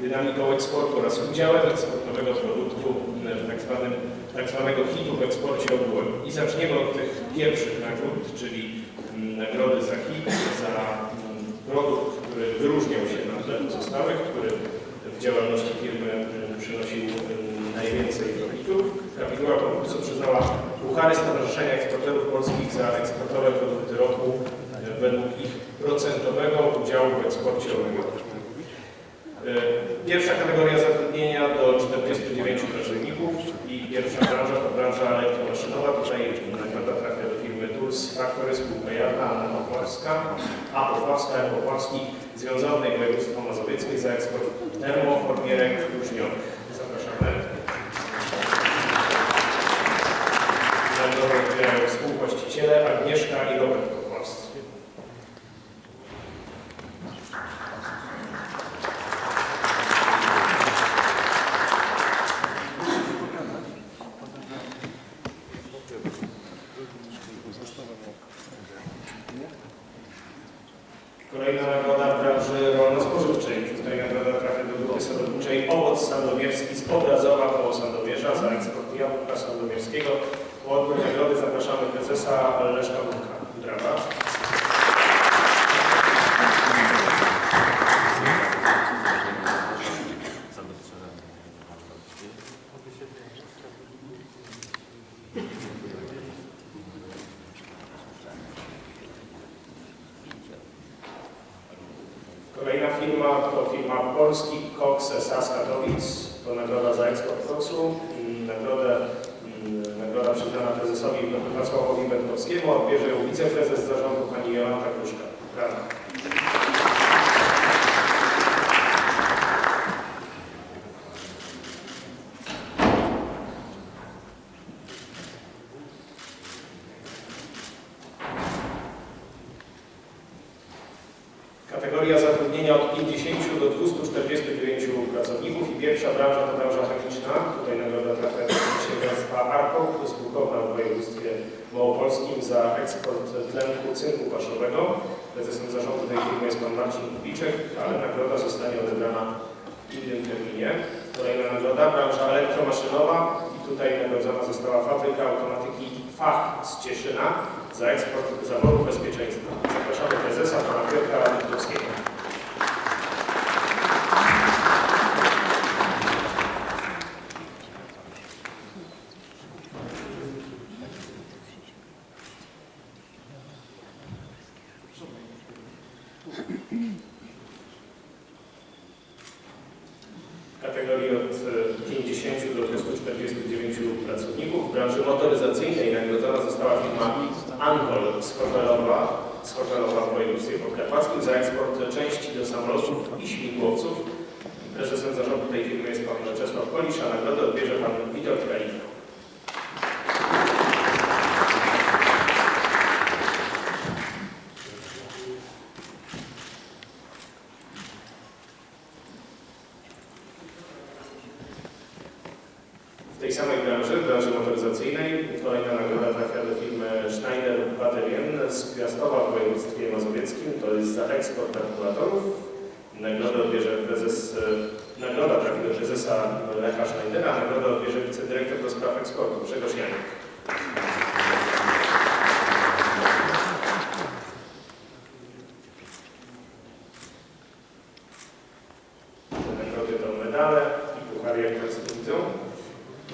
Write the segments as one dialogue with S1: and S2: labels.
S1: dynamiką eksportu oraz udziałem eksportowego produktu w tak, zwanym, tak zwanego hitu w eksporcie ogółem. I zaczniemy od tych pierwszych nagród, czyli mm, nagrody za hit, za mm, produkt, który wyróżniał się na tle pozostałych, który w działalności firmy mm, przynosił najwięcej profitów. Kapituła konkursu przyznała puchary Stowarzyszenia Eksporterów Polskich za eksportowe produkty roku e, według ich procentowego udziału w eksporcie ogółem. E, Pierwsza kategoria zatrudnienia do 49 pracowników i pierwsza branża to branża elektromaszynowa. Tutaj nagroda trafia do firmy Tools Factory spółka Jarna, Anna Popławska, a Popławska i Popławski Związkowej Województwo Mazowieckie za eksport termoformierek różniowych. Zapraszamy. Nagrodę współwłaściciele Agnieszka i Robert Popławscy. Kolejna nagroda w branży rolno-spożywczej. Tutaj nagroda trafia do grupy sadowniczej Owoc Sandomierski z Obrazowa koło Sandomierza za eksport jabłka sandomierskiego. Po odbiór nagrody zapraszamy prezesa Leszka Burka. Brawa. Kolejna firma to firma Polski Cox S.A. z Katowic. To nagroda za eksport koksu. Mm, Nagrodę, mm, nagroda przyznana prezesowi Wacławowi Będkowskiemu, odbierze ją wiceprezes zarządu pani Jolanta Kruszka. Brawa. Kategoria zatrudnienia od 50 do 249 pracowników i pierwsza branża to branża chemiczna. Tutaj nagroda trafia do przedsiębiorstwa Arco, spółkowna w województwie małopolskim za eksport tlenku cynku paszowego. Prezesem zarządu tej firmy jest pan Marcin Kubiczek, ale nagroda zostanie odebrana w innym terminie. Kolejna nagroda, branża elektromaszynowa i tutaj nagrodzona została fabryka automatyki Fach z Cieszyna za eksport zawodu bezpieczeństwa. Zapraszamy prezesa pana Piotra Litkowskiego. kategorii od e, 50 do 249 pracowników. Branży motoryzacyjnej nagrodzona została firma Angol z Chorzelowa, z Chorzelowa w województwie podkarpackim za eksport części do samolotów i śmigłowców. Prezesem zarządu tej firmy jest pan Czesław Kolisz, a nagrodę odbierze pan Witold Kalina. W tej samej branży, w branży motoryzacyjnej, kolejna nagroda trafia do firmy Schneider Batterien z Piastowa w województwie mazowieckim. To jest za eksport akumulatorów. Nagrodę odbierze prezes, e, nagroda trafi do prezesa Lecha Schneidera, nagrodę odbierze wicedyrektor do spraw eksportu Grzegorz Janik. Te nagrody to medale i puchary, jak Państwo widzą.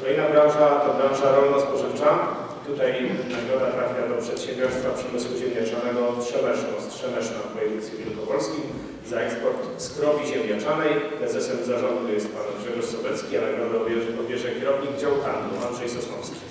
S1: Kolejna branża to branża rolno-spożywcza. Tutaj nagroda trafia do przedsiębiorstwa przemysłu ziemniaczanego Trzemeszno z Trzemeszna w województwie wielkopolskim za eksport skrobi ziemniaczanej. Prezesem zarządu jest pan Grzegorz Sobecki, a nagrodę odbierze, odbierze kierownik działu handlu Andrzej Sosnowski.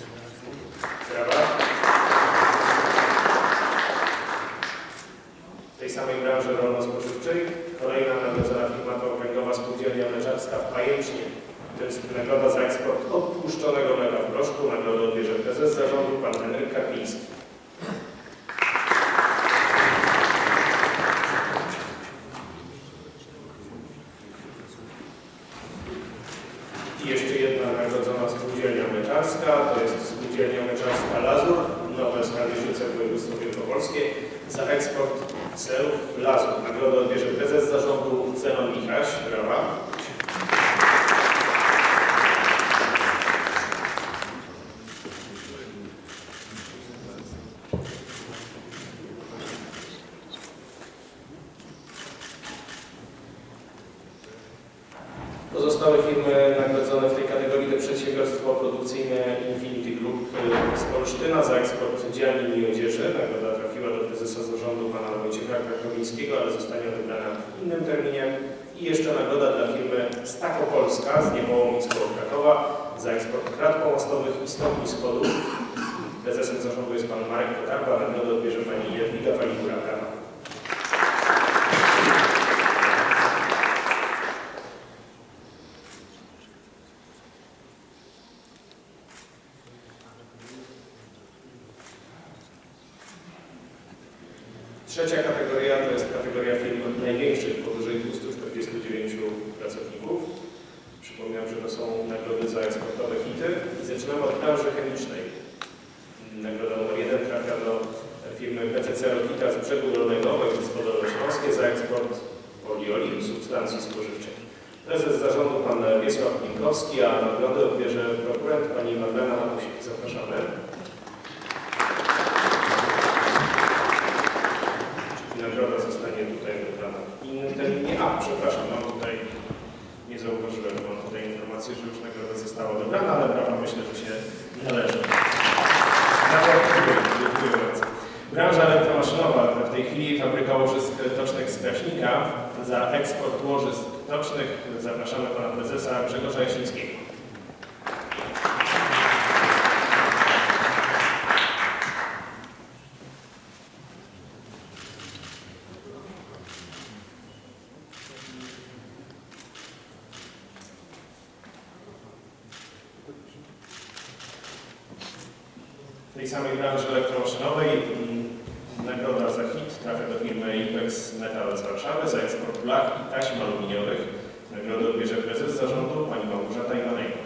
S1: Zapraszamy pana prezesa Grzegorza Jasińskiego. Tej samej branży elektromaszynowej nagroda za hit trafia do firmy Ipex Metal z Warszawy za eksport blach i taśm aluminiowych. Nagrodę odbierze prezes zarządu pani Małgorzata Iwanejko.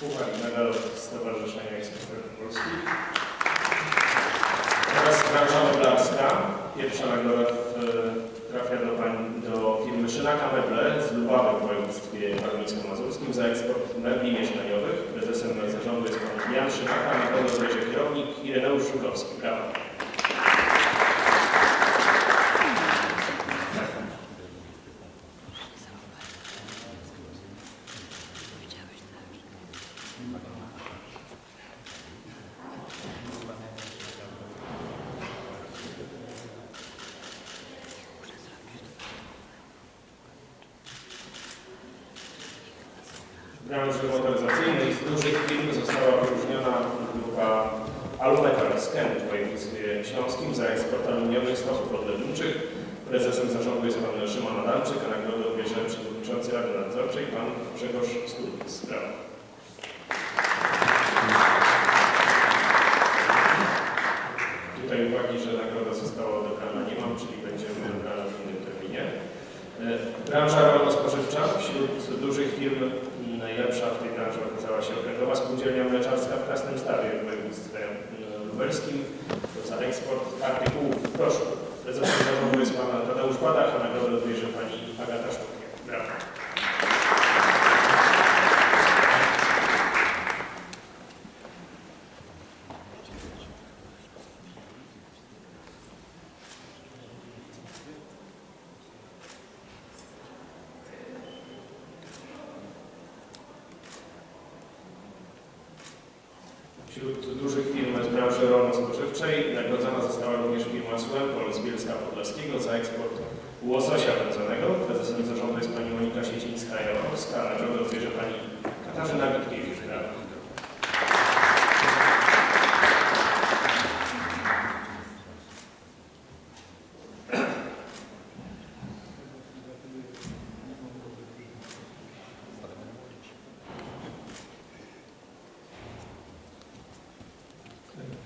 S1: Puchar i medal Stowarzyszenia Eksporterów Polskich. Teraz branża meblarska. Pierwsza nagroda w, trafia do, pań, do firmy Szynaka Meble z Lubawy w województwie warmińsko-mazurskim za eksport mebli mieszkaniowych. Prezesem zarządu jest pan Jan Szynaka, nagrodę odbierze kierownik Ireneusz Żukowski. Brawo. W branży motoryzacyjnej z dużych firm została wyróżniona grupa Kent w województwie śląskim za eksport aluminiowych stopów odlewniczych. Prezesem zarządu jest pan Szymon Adamczyk, a nagrodę odbierze przewodniczący Rady Nadzorczej pan Grzegorz Sturkis. Brawo. Tutaj uwagi, że nagroda została odebrana nie mam, czyli będziemy odebrana w innym terminie. E, Branża rolno-spożywcza. Wśród dużych firm najlepsza w tej branży okazała się Okręgowa Spółdzielnia Mleczarska w Krasnym Stawie w województwie m, lubelskim. To za eksport artykułów. Proszę. Prezesem zarządu jest pan Tadeusz Badach, a nagrodę odbierze pani Agata Sztukier. Brawo. Wśród dużych firm z branży rolno-spożywczej nagrodzona została również firma Słempol z Bielska Podlaskiego za eksport łososia wędzonego. Prezesem zarządu jest pani Monika Siecińska-Jaworska, a nagrodę odbierze pani Katarzyna Witkiewicz. Brawo.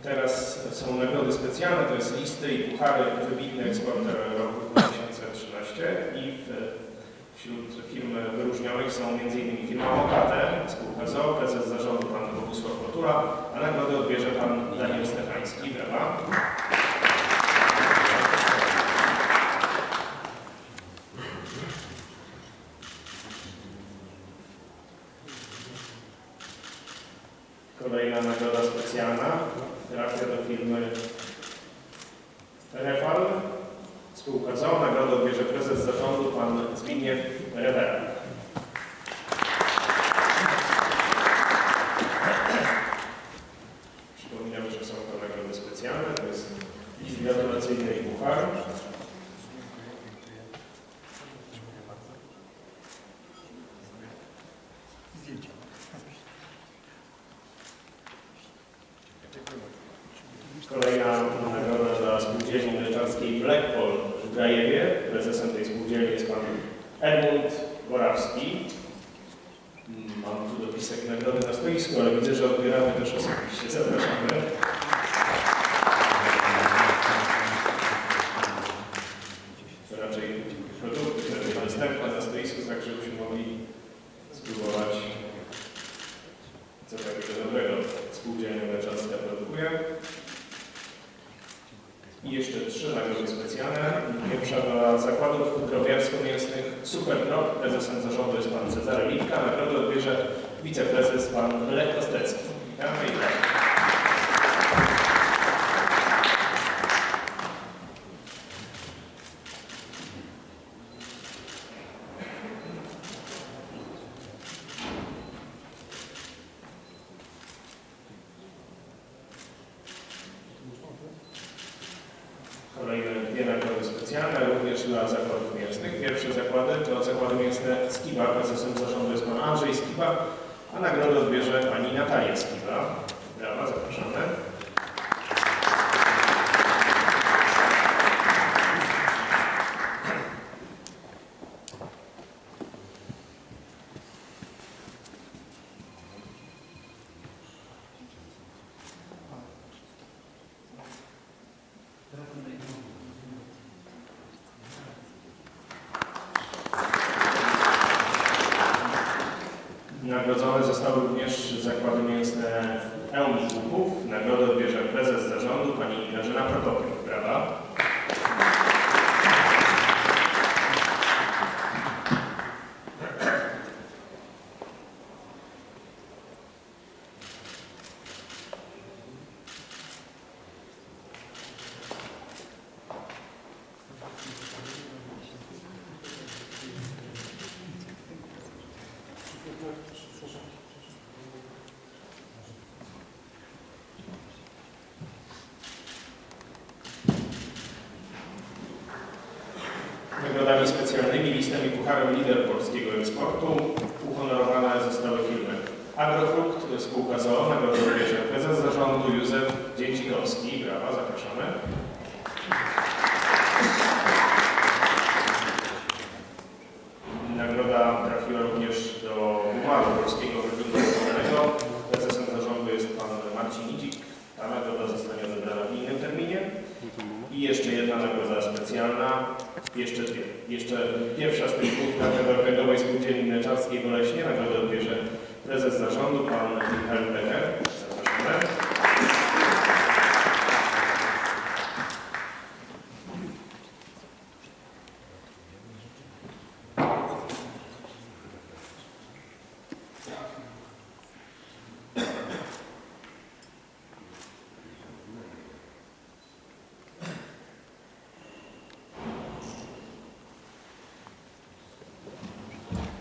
S1: Teraz są nagrody specjalne, to jest listy i puchary wybitny eksporter roku 2013 i wśród firm wyróżnionych są m.in. firma Mokate, spółka ZOO, prezes zarządu pan Bogusław Kultura, a nagrodę odbierze pan Daniel Stefański. Brawa. Kolejna nagroda specjalna trafia do firmy Refal. Spółka ZOO. Nagrodę odbierze prezes zarządu pan Zbigniew Rewera. Przypominam, że są to nagrody specjalne. To jest list gratulacyjny i puchar. Kolejna nagroda dla spółdzielni mleczarskiej Blackpol w Grajewie. Prezesem tej spółdzielni jest pan Edmund Borawski. Mm, Mam tu dopisek nagrody na stoisku, ale widzę, że odbieramy też osobiście. Zapraszamy. To raczej produkty, które będą dostępne na stoisku, tak żebyśmy mogli spróbować co takiego dobrego spółdzielnia mleczarska produkuje. I jeszcze trzy nagrody specjalne. Pierwsza dla zakładów drobiarsko-mięsnych Superkrop. Prezesem zarządu jest pan Cezary Litka. Nagrodę odbierze wiceprezes pan Lech Kostecki. Witamy i brawo. Kolejne dwie nagrody specjalne, również dla zakładów mięsnych. Pierwsze zakłady to zakłady mięsne Skiba. Prezesem zarządu jest pan Andrzej Skiba, a nagrodę odbierze pani Natalia Skiba. Brawa, zapraszamy. słów, nagrodę Agrofrukt, spółka nagrodę odbierze prezes zarządu Józef Dzięcikowski. Brawa, zapraszamy. Nagroda trafiła również do Umaru Polskiego Holdingu Regionalnego. Prezesem zarządu jest pan Marcin Idzik. Ta nagroda zostanie odebrana w innym terminie. I jeszcze jedna nagroda specjalna. Jeszcze dwie. Jeszcze pierwsza z tych dwóch trafia do Okręgowej Spółdzielni Mleczarskiej w Oleśnie. Nagrodę odbierze prezes zarządu, pan Michał Becker. Zapraszamy.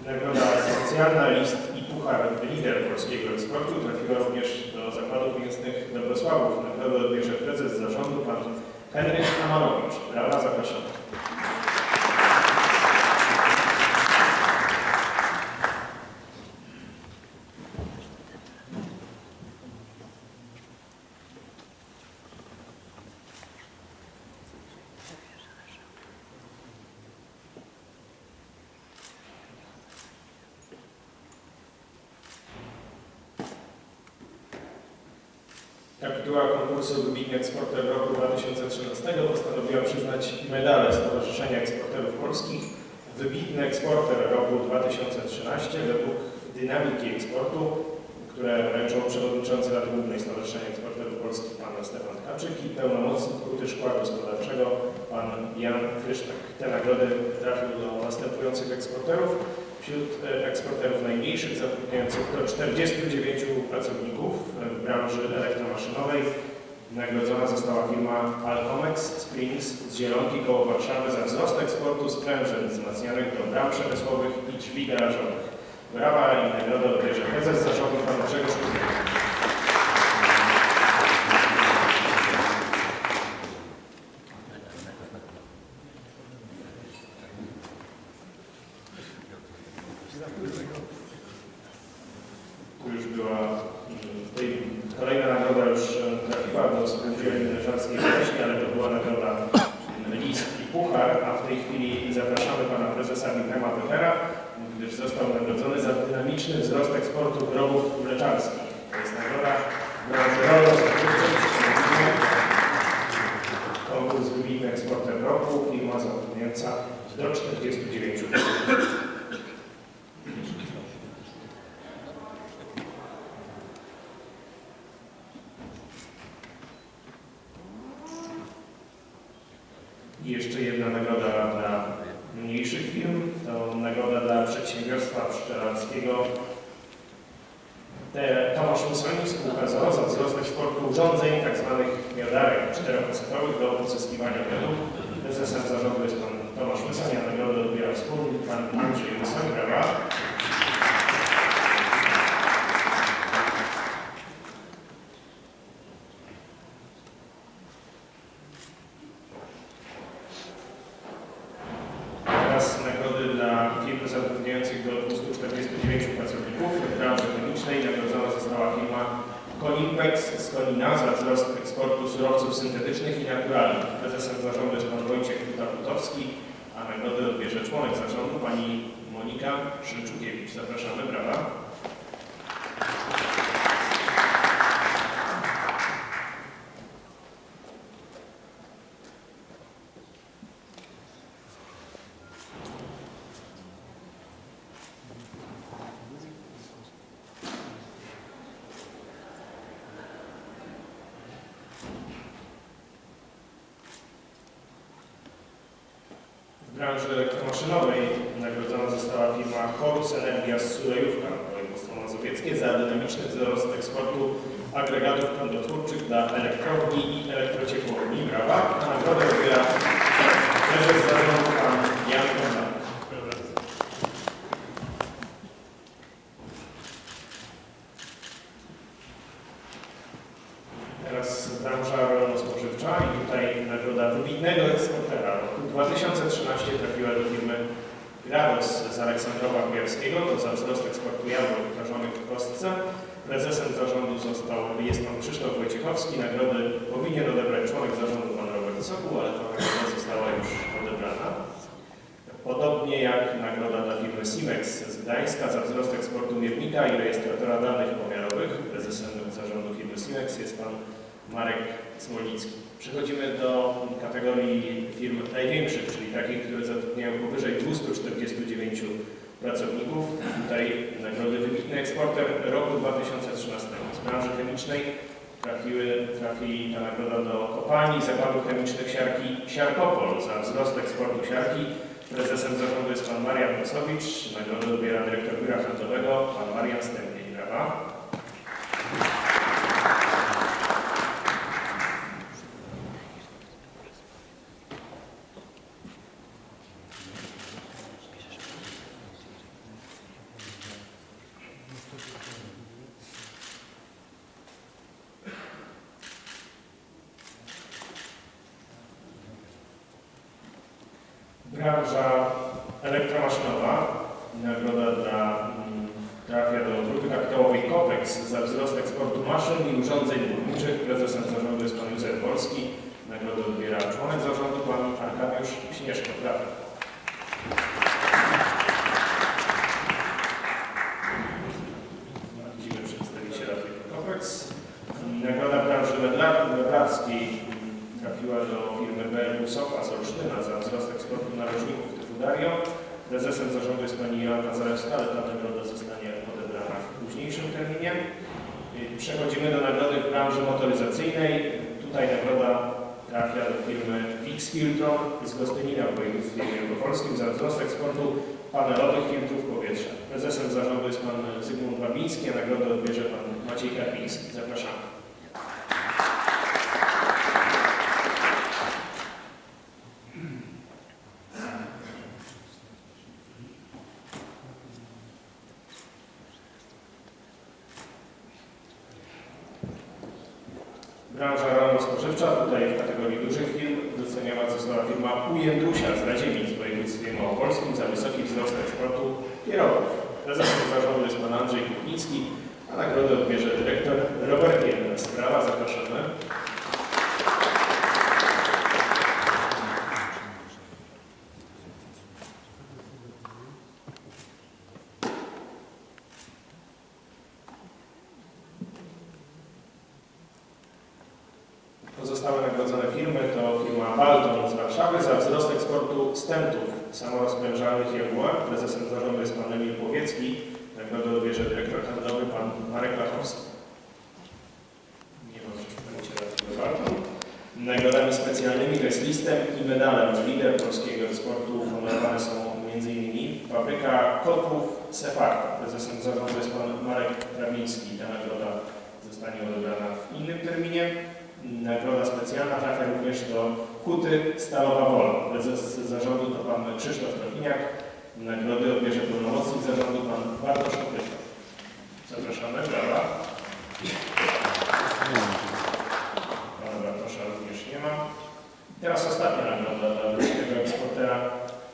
S1: Nagroda specjalna, list i puchar lider polskiego eksportu trafiła również do zakładów mięsnych Dobrosławów. Nagrodę odbierze prezes zarządu, pan Henryk Amarowicz. Brawa, zapraszamy. Kapituła konkursu Wybitny Eksporter roku 2013 postanowiła przyznać medale Stowarzyszenia Eksporterów Polskich Wybitny Eksporter roku 2013 według dynamiki eksportu, które wręczą przewodniczący Rady Głównej Stowarzyszenia Eksporterów Polskich pan Stefan Tkaczyk i pełnomocnik Huty Szkła Gospodarczego pan Jan Krysztak. Te nagrody trafią do następujących eksporterów. Wśród e, eksporterów najmniejszych zatrudniających do 49 pracowników w branży elektromaszynowej nagrodzona została firma Alcomex Springs z Zielonki koło Warszawy za wzrost eksportu sprężyn wzmacnianych do bram przemysłowych i drzwi garażowych. Brawa i nagrodę odbierze prezes zarządu pan Grzegorz Kubiak. Tu już była mm, w tej, kolejna nagroda już e, trafiła do spółdzielni leżackiej wcześniej, ale to była nagroda mm, list i puchar, a w tej chwili zapraszamy pana prezesa Wilhelma Petera, gdyż został nagrodzony za dynamiczny wzrost eksportu wyrobów mleczarskich. To jest nagroda w branży rolno-spożywczej. Wybitny eksporter roku, firma zatrudniająca do 49 osób. I jeszcze jedna nagroda dla mniejszych firm. To nagroda dla przedsiębiorstwa pszczelarskiego Te- Tomasz Musoni, spółka ZOO za wzrost eksportu urządzeń, tzw. miodarek czterokonsetowych do pozyskiwania miodu. Prezesem zarządu jest pan Tomasz Mysoń, a nagrodę odbiera wspólnik pan Andrzej Mysoń, brawa. Teraz nagrody dla firm zatrudniających do 249 pracowników w branży chemicznej. Nagrodzona została firma Colimpex z Konina za wzrost surowców syntetycznych i naturalnych. Prezesem zarządu jest pan Wojciech Kuta-Putowski, a nagrodę odbierze członek zarządu pani Monika Szymczukiewicz. Zapraszamy, brawa. Branży elektromaszynowej nagrodzona została firma Chorus Energia z Sulejówka, województwo mazowieckie, za dynamiczny wzrost eksportu agregatów prądotwórczych dla elektrowni i elektrociepłowni. Brawa. Nagrodę odbiera prezes zarządu pan Jan Konrad. Teraz branża rolno-spożywcza i tutaj nagroda wybitnego eksportera. W roku 2013 trafiła do firmy Grados z Aleksandrowa Kujawskiego to za wzrost jabłek wytwarzanych w kostce. Prezesem zarządu został, jest pan Krzysztof Wojciechowski. Nagrody powinien odebrać członek zarządu pan Robert Sokół, ale ta nagroda została już odebrana. Podobnie jak nagroda dla firmy Simex z Gdańska za wzrost eksportu miernika i rejestratora danych pomiarowych. Prezesem zarządu firmy Simex jest pan Marek Smolnicki. Przechodzimy do kategorii firm największych, czyli takich, które zatrudniają powyżej 249 pracowników. Tutaj nagrody wybitny eksporter roku 2013 z branży chemicznej trafiły, trafi ta nagroda do kopalni zakładów chemicznych siarki Siarkopol za wzrost eksportu siarki. Prezesem zarządu jest pan Marian Kosowicz. Nagrodę odbiera dyrektor biura handlowego pan Marian Stępień. Brawa. Branża elektromaszynowa. Nagroda dla, mm, trafia do grupy kapitałowej COPEX za wzrost eksportu maszyn i urządzeń górniczych. Prezesem zarządu jest pan Józef Polski. Nagrodę odbiera członek zarządu pan Arkadiusz Śnieżko. Brawo. Widzimy przedstawiciela firmy COPEX. Nagroda branży meblar- meblarskiej trafiła do firmy BLU Sofa z Olsztyna za wzrost eksportu narożników typu Dario. Prezesem zarządu jest pani Joanna Zalewska, ale ta nagroda zostanie odebrana w późniejszym terminie. Przechodzimy do nagrody w branży motoryzacyjnej. Tutaj nagroda trafia do firmy Fix Filtron z Gostynina w województwie wielkopolskim za wzrost eksportu panelowych filtrów powietrza. Prezesem zarządu jest pan Zygmunt Babiński, a nagrodę odbierze pan Maciej Karpiński. Zapraszamy. Branża rolno-spożywcza, tutaj w kategorii dużych firm doceniona została firma Ujędrusia z Radziemic w województwie małopolskim za wysoki wzrost eksportu kierowców. Prezesem zarządu jest pan Andrzej Kuchnicki, a nagrodę odbierze dyrektor Robert Jedna. Sprawa, zapraszamy. Pozostałe nagrodzone firmy to firma Balton z Warszawy za wzrost eksportu stentów samorozprężalnych ogółem. Prezesem zarządu jest pan Emil Płowiecki. Nagrodę odbierze dyrektor handlowy pan Marek Lachowski. Nie ma przedstawiciela firmy Balton. Nagrodami specjalnymi to jest listem i medalem lider polskiego sportu honorowane są m.in. fabryka kotłów Sefarta. Prezesem zarządu jest pan Marek Krawiński. Ta nagroda zostanie odebrana w innym terminie. Nagroda specjalna trafia również do Huty Stalowa Wola. Prezes zarządu to pan Krzysztof Trofiniak. Nagrody odbierze pełnomocnik zarządu pan Bartosz Kopyta. Zapraszamy, brawa. Pana Bartosza również nie ma. Teraz ostatnia nagroda dla wybitnego eksportera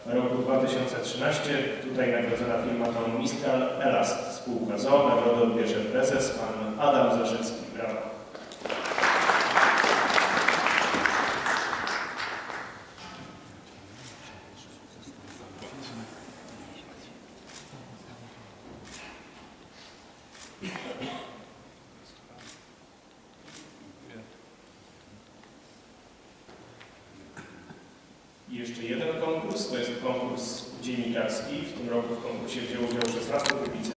S1: roku 2013. Tutaj nagrodzona firma to Mistral Elast, spółka ZOO. Nagrodę odbierze prezes pan Adam Zaszycki. Brawa.